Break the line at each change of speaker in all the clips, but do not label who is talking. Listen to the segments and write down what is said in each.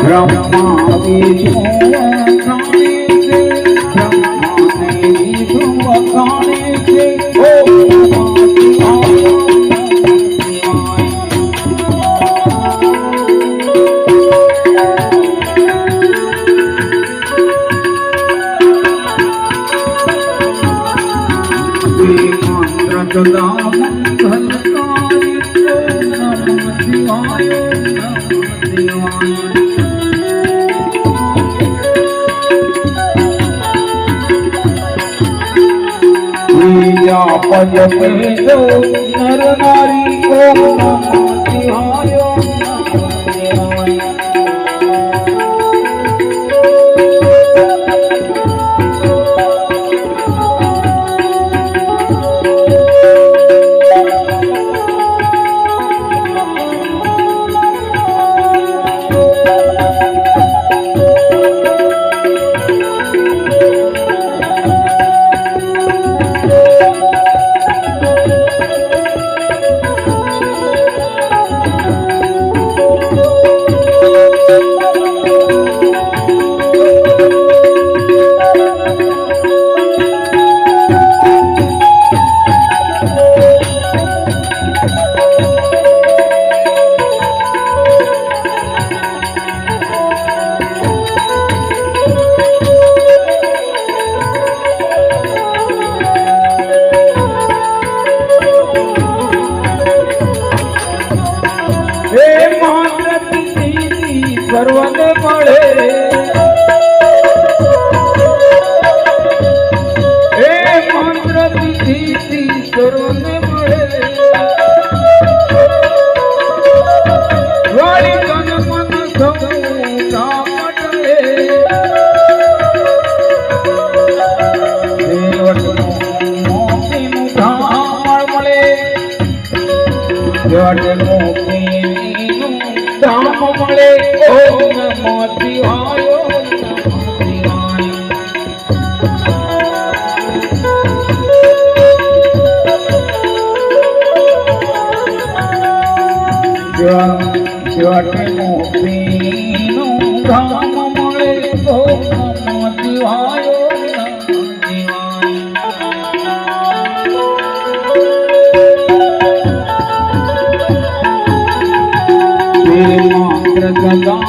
પુરાણી પામે બીજા પદ પેલો નર નારી ઓમ સર્વને મળે હે મંત્ર તીતી સર્વને મળે. વાળી તન મન સૌ કામટલે દેવટનું મોતીનું ધામ મળે. જડ મોતીનું ધામ મળે ઓમ નમઃ શિવાય ધામ મળે ઓમ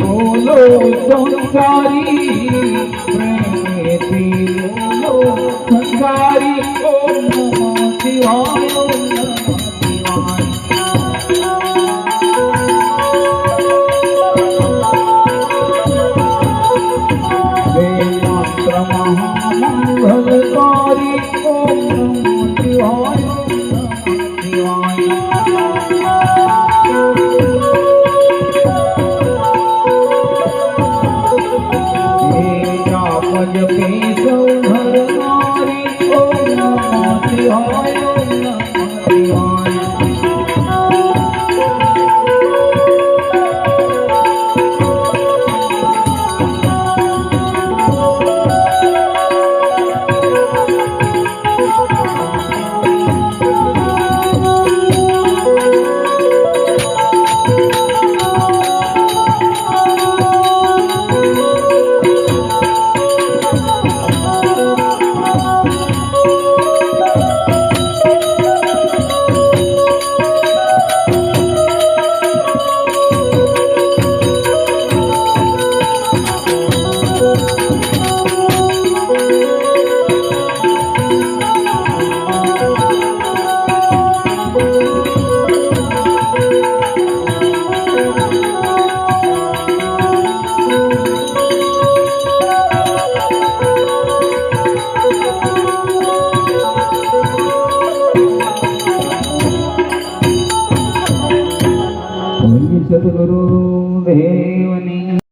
બોલો સંસારી. પ્રેમેથી બોલો સંસારી. ઓમ શિવાય.